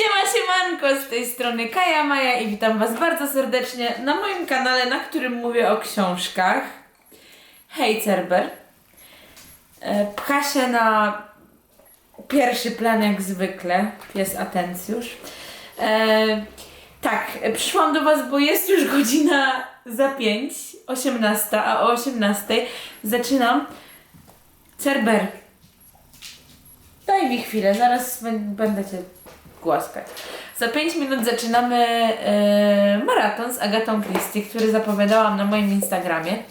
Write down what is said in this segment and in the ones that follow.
Siema, siemanko, z tej strony Kaja Maja i witam Was bardzo serdecznie na moim kanale, na którym mówię o książkach. Hej Cerber. E, Pcha się na pierwszy plan jak zwykle, pies Atencjusz. E, tak, przyszłam do Was, bo jest już godzina za 5, 18, a o 18 zaczynam. Cerber, Daj mi chwilę, zaraz bę- będę Cię głaskać. Za 5 minut zaczynamy e, maraton z Agatą Christie, który zapowiadałam na moim Instagramie.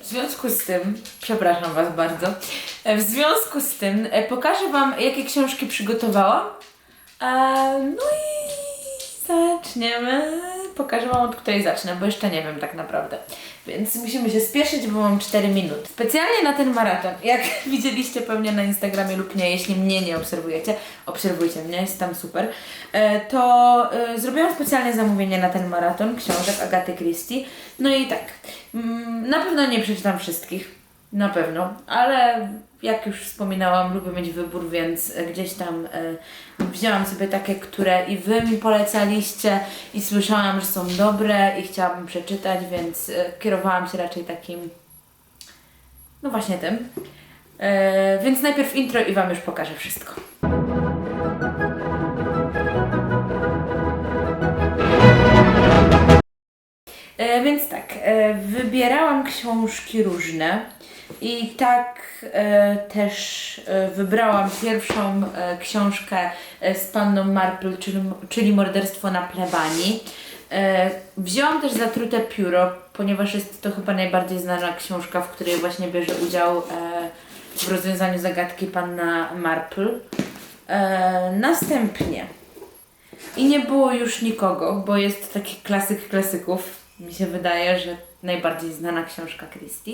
W związku z tym, przepraszam Was bardzo, e, w związku z tym e, pokażę Wam, jakie książki przygotowałam. E, no i zaczniemy. Pokażę Wam, od której zacznę, bo jeszcze nie wiem tak naprawdę. Więc musimy się spieszyć, bo mam 4 minuty. Specjalnie na ten maraton, jak widzieliście pewnie na Instagramie lub nie, jeśli mnie nie obserwujecie, obserwujcie mnie, jest tam super, e, to e, zrobiłam specjalnie zamówienie na ten maraton książek Agaty Christie. No i tak, mm, na pewno nie przeczytam wszystkich, na pewno, ale jak już wspominałam, lubię mieć wybór, więc e, gdzieś tam e, wzięłam sobie takie, które i Wy mi polecaliście i słyszałam, że są dobre i chciałabym przeczytać, więc e, kierowałam się raczej takim, no właśnie tym. Więc najpierw intro i Wam już pokażę wszystko. Więc tak, wybierałam książki różne i tak e, też e, wybrałam pierwszą e, książkę e, z panną Marple, czyli, czyli Morderstwo na plebanii. E, wzięłam też Zatrute pióro, ponieważ jest to chyba najbardziej znana książka, w której właśnie bierze udział e, w rozwiązaniu zagadki panna Marple. E, następnie i nie było już nikogo, bo jest taki klasyk klasyków. Mi się wydaje, że najbardziej znana książka Christie.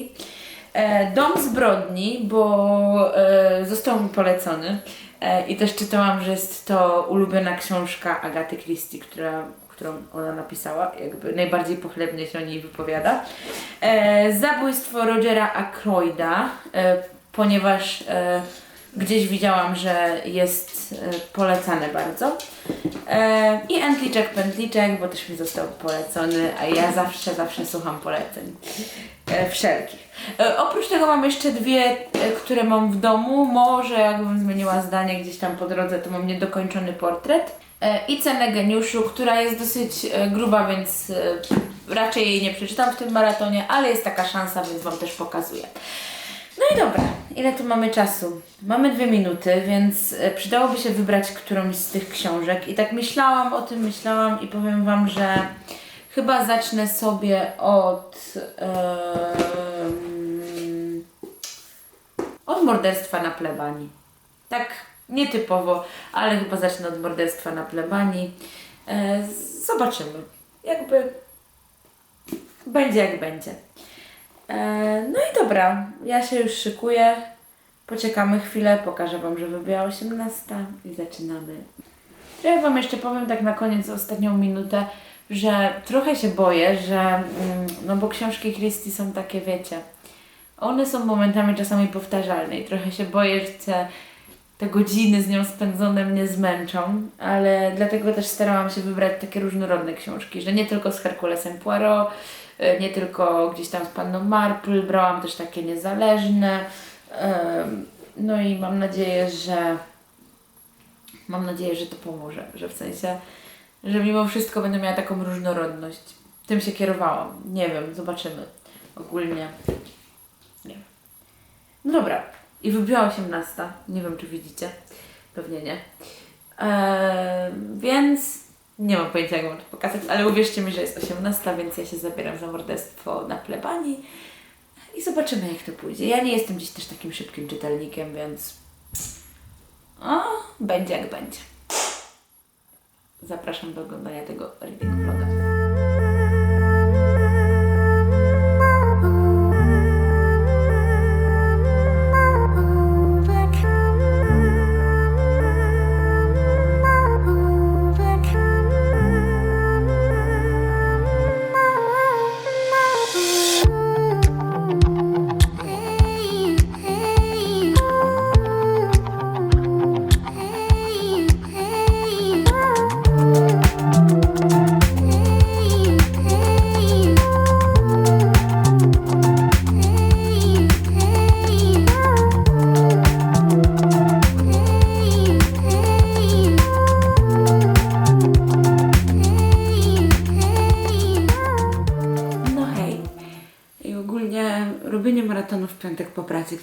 E, Dom zbrodni, bo e, został mi polecony e, i też czytałam, że jest to ulubiona książka Agaty Christie, która, którą ona napisała. Jakby najbardziej pochlebnie się o niej wypowiada. E, zabójstwo Rogera Ackroyda, e, ponieważ e, gdzieś widziałam, że jest e, polecane bardzo. E, I Entliczek Pętliczek, bo też mi został polecony, a ja zawsze, zawsze słucham poleceń. E, wszelkich. E, oprócz tego mam jeszcze dwie, e, które mam w domu. Może jakbym zmieniła zdanie gdzieś tam po drodze, to mam niedokończony portret. I Cenę Geniuszu, która jest dosyć gruba, więc raczej jej nie przeczytam w tym maratonie, ale jest taka szansa, więc Wam też pokazuję. No i dobra, ile tu mamy czasu? Mamy dwie minuty, więc przydałoby się wybrać którąś z tych książek. I tak myślałam o tym, myślałam i powiem Wam, że chyba zacznę sobie od. od morderstwa na plebanii. Tak nietypowo, ale chyba zacznę od morderstwa na plebanii. E, zobaczymy. Jakby. Będzie jak będzie. E, no i dobra, ja się już szykuję. Poczekamy chwilę, pokażę Wam, że wybiła 18 i zaczynamy. Ja Wam jeszcze powiem tak na koniec, ostatnią minutę, że trochę się boję, że, mm, no bo książki Christie są takie, wiecie, one są momentami czasami powtarzalne i trochę się boję, że te, te godziny z nią spędzone mnie zmęczą, ale dlatego też starałam się wybrać takie różnorodne książki, że nie tylko z Herkulesem Poirot, y, nie tylko gdzieś tam z Panną Marple, brałam też takie niezależne, no i mam nadzieję, że mam nadzieję, że to pomoże, że w sensie, że mimo wszystko będę miała taką różnorodność. Tym się kierowałam. Nie wiem, zobaczymy. Ogólnie. Nie wiem. No dobra. I wybiła 18. Nie wiem, czy widzicie. Pewnie nie. Eee, więc nie mam pojęcia, jak mam to pokazać, ale uwierzcie mi, że jest 18, więc ja się zabieram za morderstwo na plebanii i zobaczymy, jak to pójdzie. Ja nie jestem dziś też takim szybkim czytelnikiem, więc o, będzie jak będzie. Zapraszam do oglądania tego reading vloga.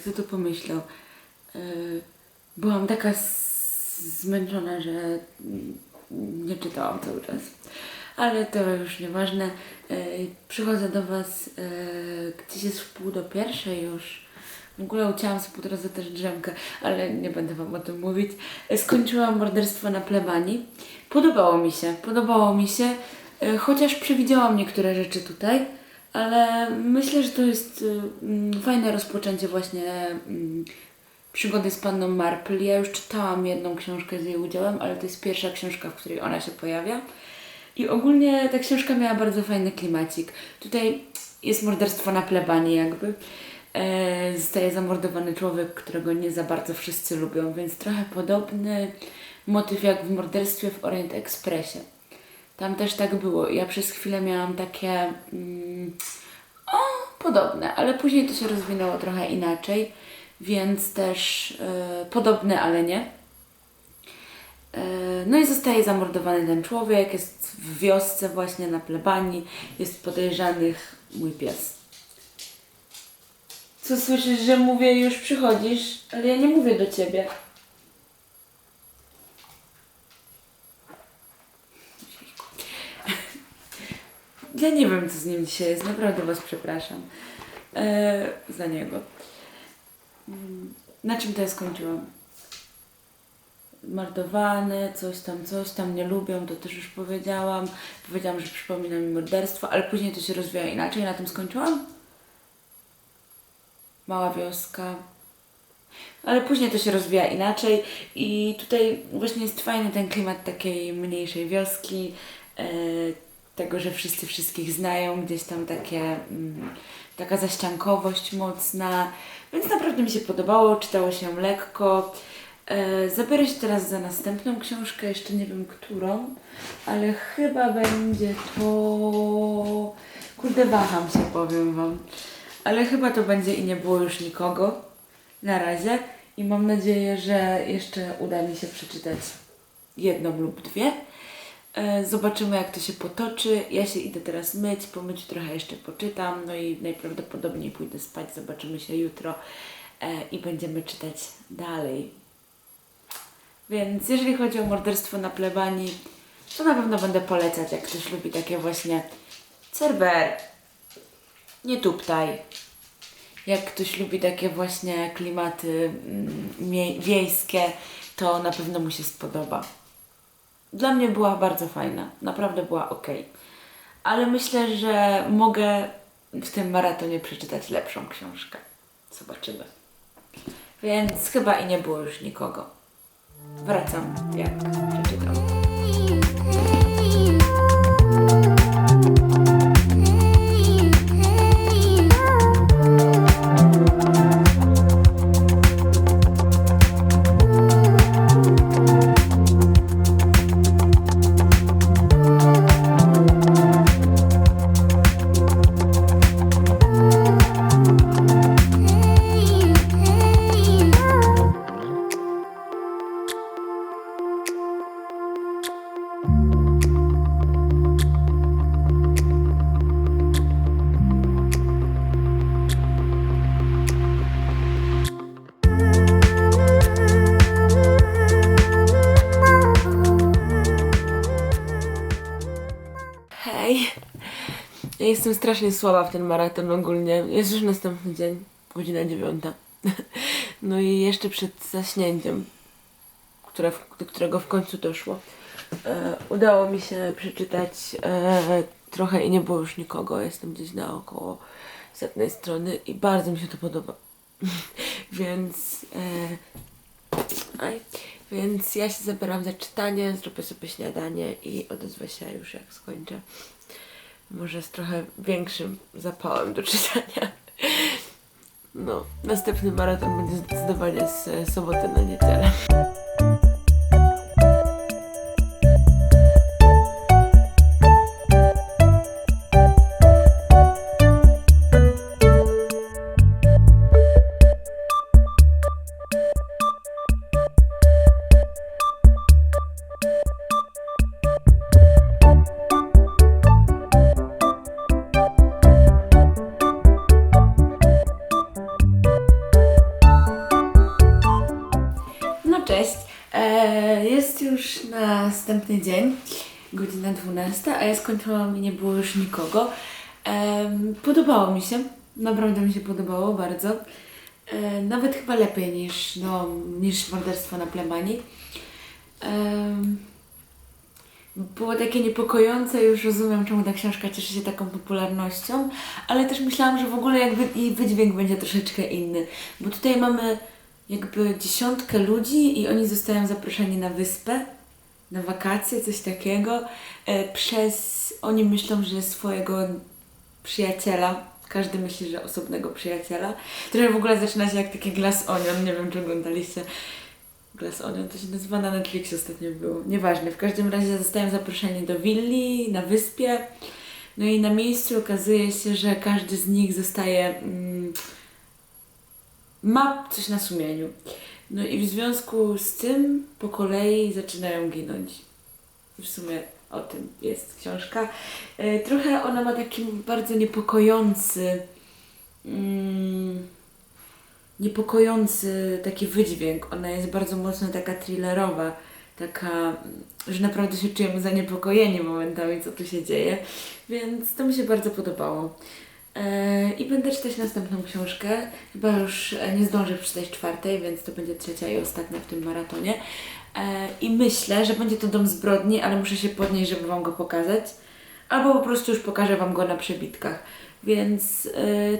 Kto to pomyślał? Yy, byłam taka zmęczona, że nie czytałam cały czas. Ale to już nieważne. Yy, przychodzę do Was, yy, gdzieś jest w pół do pierwszej już. W ogóle ucięłam sobie drodze też drzemkę, ale nie będę Wam o tym mówić. Skończyłam morderstwo na plebanii. Podobało mi się, podobało mi się, chociaż przewidziałam niektóre rzeczy tutaj, ale myślę, że to jest yy, mm, fajne rozpoczęcie właśnie mm, przygody z panną Marple. Ja już czytałam jedną książkę z jej udziałem, ale to jest pierwsza książka, w której ona się pojawia. I ogólnie ta książka miała bardzo fajny klimacik. Tutaj jest morderstwo na plebanii jakby. E, zostaje zamordowany człowiek, którego nie za bardzo wszyscy lubią, więc trochę podobny motyw jak w morderstwie w Orient Expressie. Tam też tak było. Ja przez chwilę miałam takie mm, o, podobne, ale później to się rozwinęło trochę inaczej, więc też e, podobne, ale nie. E, No i zostaje zamordowany ten człowiek, jest w wiosce właśnie na plebanii, jest podejrzanych mój pies. Co słyszysz, że mówię już przychodzisz, ale ja nie mówię do ciebie. Ja nie wiem, co z nim dzisiaj jest, naprawdę was przepraszam. E, za niego. Na czym to ja skończyłam? mordowany, coś tam, coś tam, nie lubią, to też już powiedziałam. Powiedziałam, że przypomina mi morderstwo, ale później to się rozwija inaczej. Na tym skończyłam? Mała wioska. Ale później to się rozwija inaczej i tutaj właśnie jest fajny ten klimat takiej mniejszej wioski, e, tego, że wszyscy wszystkich znają, gdzieś tam takie, mm, taka zaściankowość mocna, więc naprawdę mi się podobało, czytało się lekko. E, zabiorę się teraz za następną książkę, jeszcze nie wiem którą, ale chyba będzie to... Kurde, waham się, powiem Wam. Ale chyba to będzie i nie było już nikogo na razie i mam nadzieję, że jeszcze uda mi się przeczytać jedną lub dwie. E, Zobaczymy, jak to się potoczy. Ja się idę teraz myć, po myciu trochę jeszcze poczytam, no i najprawdopodobniej pójdę spać. Zobaczymy się jutro e, i będziemy czytać dalej. Więc jeżeli chodzi o morderstwo na plebanii, to na pewno będę polecać, jak ktoś lubi takie właśnie Cerber, nie tuptaj. Jak ktoś lubi takie właśnie klimaty mm, wiejskie, to na pewno mu się spodoba. Dla mnie była bardzo fajna, naprawdę była ok. Ale myślę, że mogę w tym maratonie przeczytać lepszą książkę. Zobaczymy. Więc chyba i nie było już nikogo. Wracam, jak przeczytam. Jestem strasznie słaba w ten maraton ogólnie. Jest już następny dzień, godzina dziewiąta. No i jeszcze przed zaśnięciem, które, do którego w końcu doszło, e, udało mi się przeczytać e, trochę i nie było już nikogo. Jestem gdzieś naokoło z jednej strony i bardzo mi się to podoba. Więc e, Aj. Więc ja się zabieram za czytanie, zrobię sobie śniadanie i odezwę się już jak skończę. Może z trochę większym zapałem do czytania. No, następny maraton będzie zdecydowanie z soboty na niedzielę. Godzina 12, a ja skończyłam i nie było już nikogo. Em, podobało mi się, naprawdę mi się podobało bardzo. Nawet chyba lepiej niż, no, niż morderstwo na plemani. Em, było takie niepokojące, już rozumiem, czemu ta książka cieszy się taką popularnością, ale też myślałam, że w ogóle jakby jej wydźwięk będzie troszeczkę inny, bo tutaj mamy jakby dziesiątkę ludzi i oni zostają zaproszeni na wyspę, na wakacje, coś takiego, e, przez, oni myślą, że swojego przyjaciela, każdy myśli, że osobnego przyjaciela, trochę w ogóle zaczyna się jak taki Glass Onion, nie wiem czy oglądaliście, Glass Onion to się nazywa na Netflixie ostatnio było. Nieważne, w każdym razie zostają zaproszeni do willi na wyspie. No i na miejscu okazuje się, że każdy z nich zostaje. Mm, ma coś na sumieniu. No i w związku z tym po kolei zaczynają ginąć. W sumie o tym jest książka. E, Trochę ona ma taki bardzo niepokojący. Mm, niepokojący taki wydźwięk. Ona jest bardzo mocno taka thrillerowa, taka, że naprawdę się czujemy zaniepokojeni momentami, co tu się dzieje, więc to mi się bardzo podobało. E, I będę czytać następną książkę. Chyba już e, nie zdążę przeczytać czwartej, więc to będzie trzecia i ostatnia w tym maratonie. E, I myślę, że będzie to Dom Zbrodni, ale muszę się podnieść, żeby Wam go pokazać. Albo po prostu już pokażę Wam go na przebitkach. Więc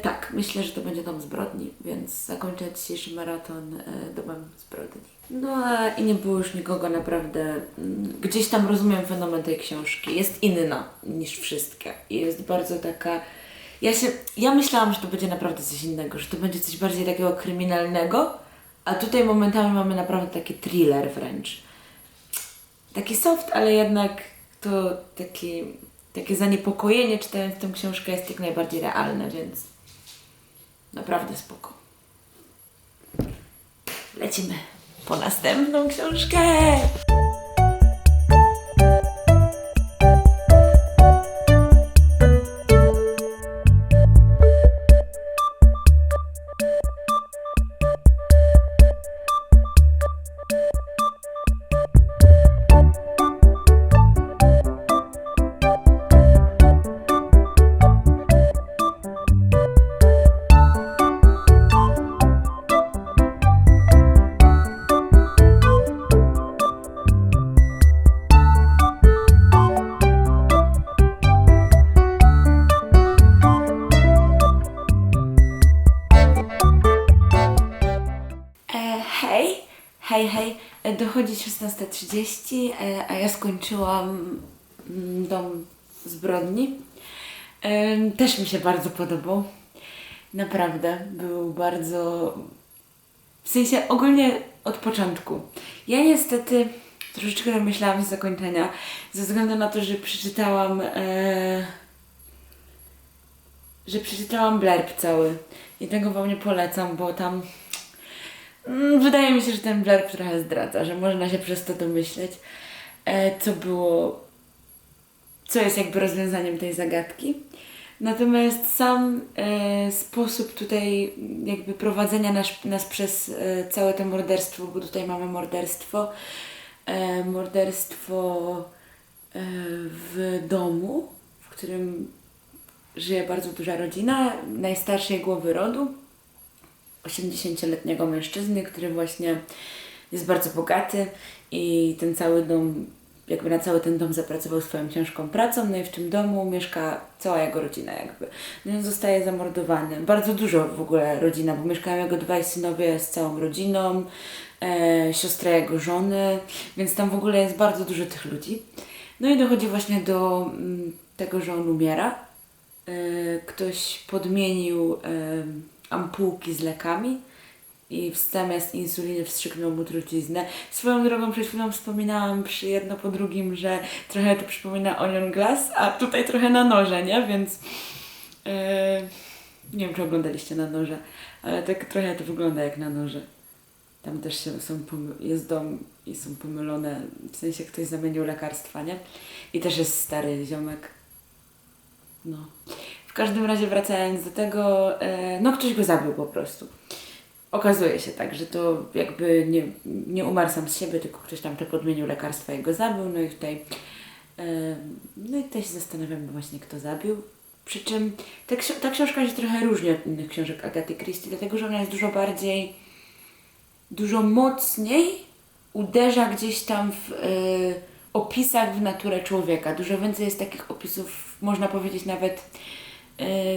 tak, myślę, że to będzie Dom Zbrodni, więc zakończę dzisiejszy maraton Domem Zbrodni. No a i nie było już nikogo naprawdę. mm, Gdzieś tam rozumiem fenomen tej książki. Jest inna niż wszystkie. Jest bardzo taka. Ja się. Ja myślałam, że to będzie naprawdę coś innego, że to będzie coś bardziej takiego kryminalnego, a tutaj momentami mamy naprawdę taki thriller wręcz. Taki soft, ale jednak to taki, takie zaniepokojenie czytając tę książkę jest jak najbardziej realne, więc naprawdę spoko. Lecimy po następną książkę. Hej, hej. E, Dochodzi 16.30, e, a ja skończyłam mm, dom zbrodni. E, Też mi się bardzo podobał. Naprawdę, był bardzo. W sensie ogólnie od początku. Ja niestety troszeczkę namyślałam z zakończenia, ze względu na to, że przeczytałam. E, że przeczytałam blurb cały. I tego Wam nie polecam, bo tam Wydaje mi się, że ten blurb trochę zdradza, że można się przez to domyśleć, e, co było, co jest jakby rozwiązaniem tej zagadki. Natomiast sam e, sposób tutaj jakby prowadzenia nas, nas przez e, całe to morderstwo, bo tutaj mamy morderstwo, morderstwo w domu, w którym żyje bardzo duża rodzina, najstarszej głowy rodu, 80-letniego mężczyzny, który właśnie jest bardzo bogaty i ten cały dom, jakby na cały ten dom zapracował swoją ciężką pracą, no i w tym domu mieszka cała jego rodzina jakby. No i on zostaje zamordowany. Bardzo dużo w ogóle rodzina, bo mieszkają jego dwaj synowie z całą rodziną, e, siostra jego żony, więc tam w ogóle jest bardzo dużo tych ludzi. No i dochodzi właśnie do mm, tego, że on umiera. E, ktoś podmienił em, ampułki z lekami i zamiast insuliny wstrzyknął mu truciznę. Swoją drogą przed chwilą wspominałam przy jedno po drugim, że trochę to przypomina Onion Glass, a tutaj trochę na noże, nie? Więc e, nie wiem, czy oglądaliście na noże, ale tak trochę to wygląda jak na noże. Tam też się są jest dom i są pomylone, w sensie ktoś zamienił lekarstwa, nie? I też jest stary ziomek. No. Każdym razie wracając do tego, e, no ktoś go zabił po prostu. okazuje się tak, że to jakby nie, nie umarł sam z siebie, tylko ktoś tam tak odmienił lekarstwa i go zabił. No i tutaj e, no i tutaj się zastanawiam właśnie, kto zabił. Przy czym ta, ta książka się trochę różni od innych książek Agaty Christie, dlatego że ona jest dużo bardziej, dużo mocniej uderza gdzieś tam w e, opisach w naturę człowieka. Dużo więcej jest takich opisów, można powiedzieć nawet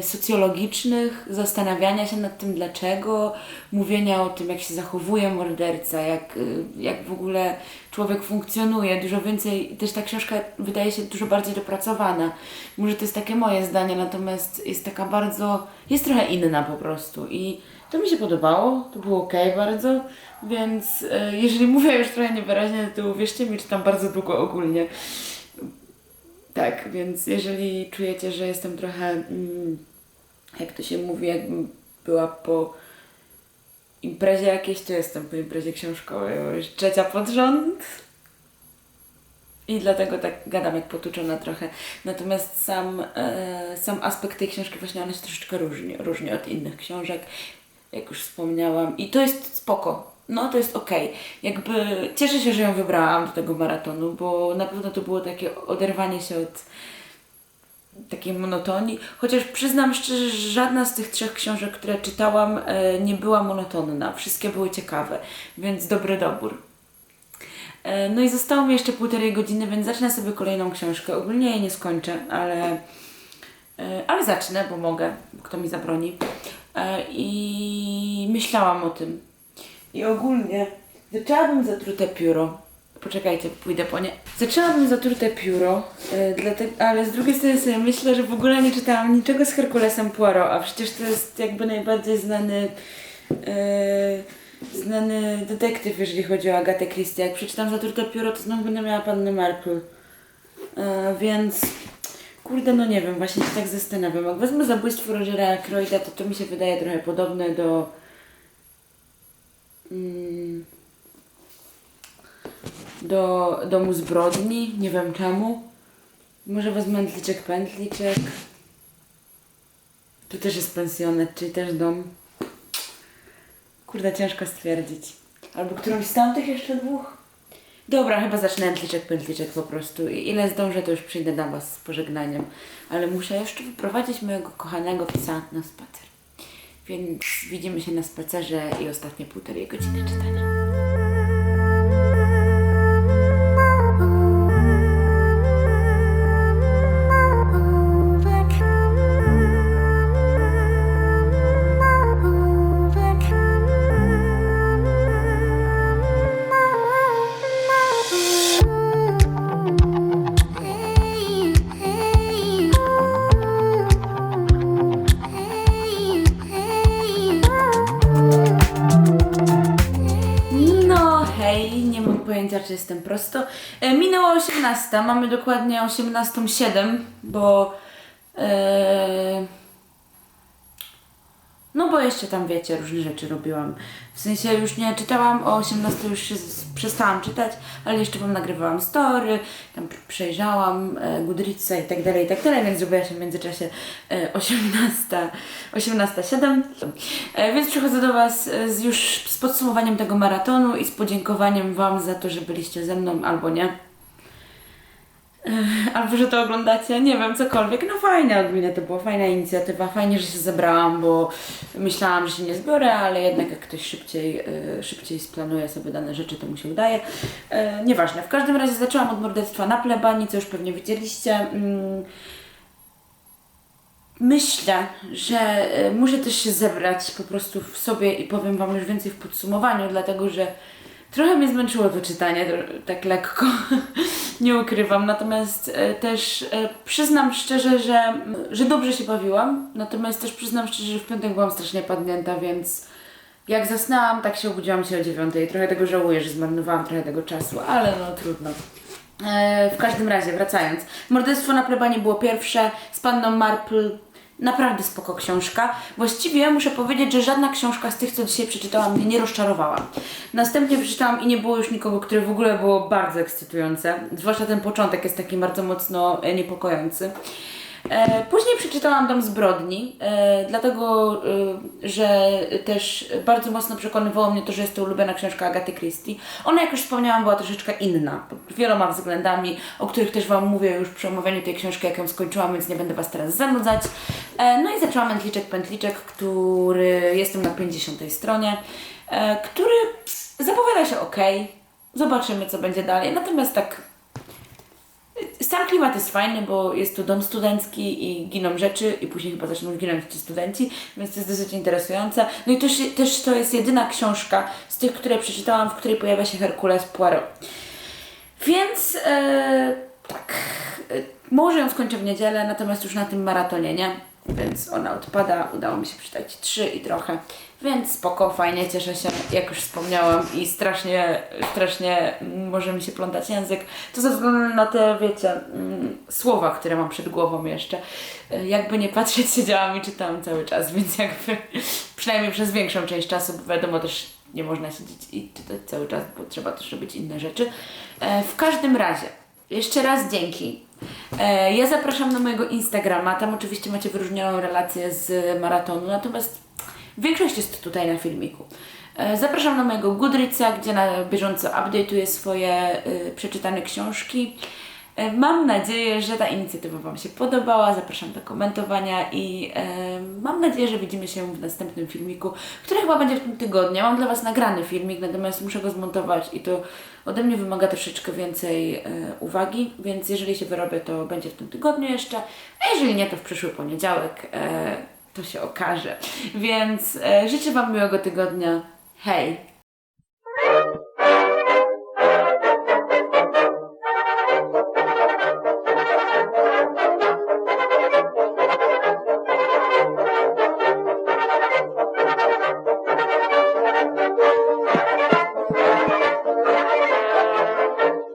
socjologicznych, zastanawiania się nad tym dlaczego, mówienia o tym jak się zachowuje morderca, jak, e, jak w ogóle człowiek funkcjonuje. Dużo więcej, też ta książka wydaje się dużo bardziej dopracowana. Może to jest takie moje zdanie, natomiast jest taka bardzo, jest trochę inna po prostu i to mi się podobało, to było ok bardzo, więc e, jeżeli mówię już trochę niewyraźnie, to uwierzcie mi, czytam bardzo długo ogólnie. Tak, więc jeżeli czujecie, że jestem trochę, mm, jak to się mówi, jakbym była po imprezie jakiejś, to jestem po imprezie książkowej, bo już trzecia pod rząd. I dlatego tak gadam jak potuczona trochę. Natomiast sam, e, sam aspekt tej książki właśnie ona się troszeczkę różni, różni od innych książek, jak już wspomniałam. I to jest spoko. No to jest okej. Jakby cieszę się, że ją wybrałam do tego maratonu, bo na pewno to było takie oderwanie się od takiej monotonii. Chociaż przyznam szczerze, że żadna z tych trzech książek, które czytałam, e, nie była monotonna. Wszystkie były ciekawe, więc dobry dobór. E, No i zostało mi jeszcze półtorej godziny, więc zacznę sobie kolejną książkę. Ogólnie jej nie skończę, ale, e, ale zacznę, bo mogę, kto mi zabroni. I myślałam o tym. I ogólnie zaczęłabym zatrute pióro. Poczekajcie, pójdę po nie. Zaczęłabym zatrute pióro, e, dlatego, ale z drugiej strony sobie myślę, że w ogóle nie czytałam niczego z Herkulesem Poirot, a przecież to jest jakby najbardziej znany e, znany detektyw, jeżeli chodzi o Agatę Christie. Jak przeczytam zatrute pióro, to znowu będę miała Pannę Marple. E, więc kurde, no nie wiem, właśnie się tak zastanawiam. Jak wezmę zabójstwo Rogera Ackroyda, to to mi się wydaje trochę podobne do do domu zbrodni, nie wiem czemu. Może wezmę Antliczek Pętliczek. Tu też jest pensjonet, czyli też dom. Kurde, ciężko stwierdzić. Albo którąś z tamtych jeszcze dwóch? Dobra, chyba zacznę Antliczek Pętliczek po prostu. I ile zdążę, to już przyjdę do Was z pożegnaniem. Ale muszę jeszcze wyprowadzić mojego kochanego psa na spacer. Więc widzimy się na spacerze i ostatnie półtorej godziny czytania. Jestem prosto. E, minęła 18, mamy dokładnie 18.07, bo... E, no bo jeszcze tam wiecie, różne rzeczy robiłam. W sensie już nie czytałam o 18, już się przestałam czytać, ale jeszcze wam nagrywałam story, tam przejrzałam e, Goodreadsa i tak dalej, i tak dalej, więc zrobiła się w międzyczasie e, 18, 18.07. E, więc przychodzę do Was e, z, już z podsumowaniem tego maratonu i z podziękowaniem Wam za to, że byliście ze mną albo nie. Albo że to oglądacie, nie wiem, cokolwiek. No fajne ogólnie to była fajna inicjatywa, fajnie, że się zebrałam, bo myślałam, że się nie zbiorę, ale jednak jak ktoś szybciej, e, szybciej splanuje sobie dane rzeczy, to mu się udaje. E, nieważne, w każdym razie zaczęłam od morderstwa na plebanii, co już pewnie widzieliście. Mm, Myślę, że e, muszę też się zebrać po prostu w sobie i powiem Wam już więcej w podsumowaniu, dlatego że trochę mnie zmęczyło to czytanie, tak lekko, nie ukrywam. Natomiast e, też e, przyznam szczerze, że, że dobrze się bawiłam, natomiast też przyznam szczerze, że w piątek byłam strasznie padnięta, więc jak zasnęłam, tak się obudziłam się o dziewiątej. Trochę tego żałuję, że zmarnowałam trochę tego czasu, ale no trudno. E, w każdym razie, wracając. Morderstwo na plebanii było pierwsze z panną Marple. Naprawdę spoko książka. Właściwie muszę powiedzieć, że żadna książka z tych, co dzisiaj przeczytałam, mnie nie rozczarowała. Następnie przeczytałam i nie było już nikogo, które w ogóle było bardzo ekscytujące. Zwłaszcza ten początek jest taki bardzo mocno e, niepokojący. E, później przeczytałam Dom zbrodni, e, dlatego, e, że też bardzo mocno przekonywało mnie to, że jest to ulubiona książka Agaty Christie. Ona, jak już wspomniałam, była troszeczkę inna, pod wieloma względami, o których też Wam mówię już przy omawianiu tej książki, jak ją skończyłam, więc nie będę Was teraz zanudzać. No i zaczęłam Mętliczek Pętliczek, który jestem na 50 stronie, który zapowiada się ok. Zobaczymy, co będzie dalej. Natomiast tak sam klimat jest fajny, bo jest to dom studencki i giną rzeczy i później chyba zaczną ginąć ci studenci, więc to jest dosyć interesujące. No i też, też to jest jedyna książka z tych, które przeczytałam, w której pojawia się Herkules Poirot. Więc e, tak, e, może ją skończę w niedzielę, natomiast już na tym maratonie nie, więc ona odpada. Udało mi się przeczytać trzy i trochę, więc spoko, fajnie, cieszę się, jak już wspomniałam i strasznie, strasznie może mi się plątać język, to ze względu na te, wiecie, mm, słowa, które mam przed głową jeszcze. Jakby nie patrzeć, siedziałam i czytałam cały czas, więc jakby przynajmniej przez większą część czasu, bo wiadomo też nie można siedzieć i czytać cały czas, bo trzeba też robić inne rzeczy. E, W każdym razie, jeszcze raz dzięki. E, Ja zapraszam na mojego Instagrama, tam oczywiście macie wyróżnioną relację z maratonu, natomiast większość jest tutaj na filmiku. E, Zapraszam na mojego Goodreadsa, gdzie na bieżąco update'uję swoje y, przeczytane książki. E, Mam nadzieję, że ta inicjatywa Wam się podobała. Zapraszam do komentowania i e, mam nadzieję, że widzimy się w następnym filmiku, który chyba będzie w tym tygodniu. Mam dla Was nagrany filmik, natomiast muszę go zmontować i to ode mnie wymaga troszeczkę więcej e, uwagi, więc jeżeli się wyrobię, to będzie w tym tygodniu jeszcze, a jeżeli nie, to w przyszły poniedziałek e, to się okaże. Więc e, życzę Wam miłego tygodnia. Hej!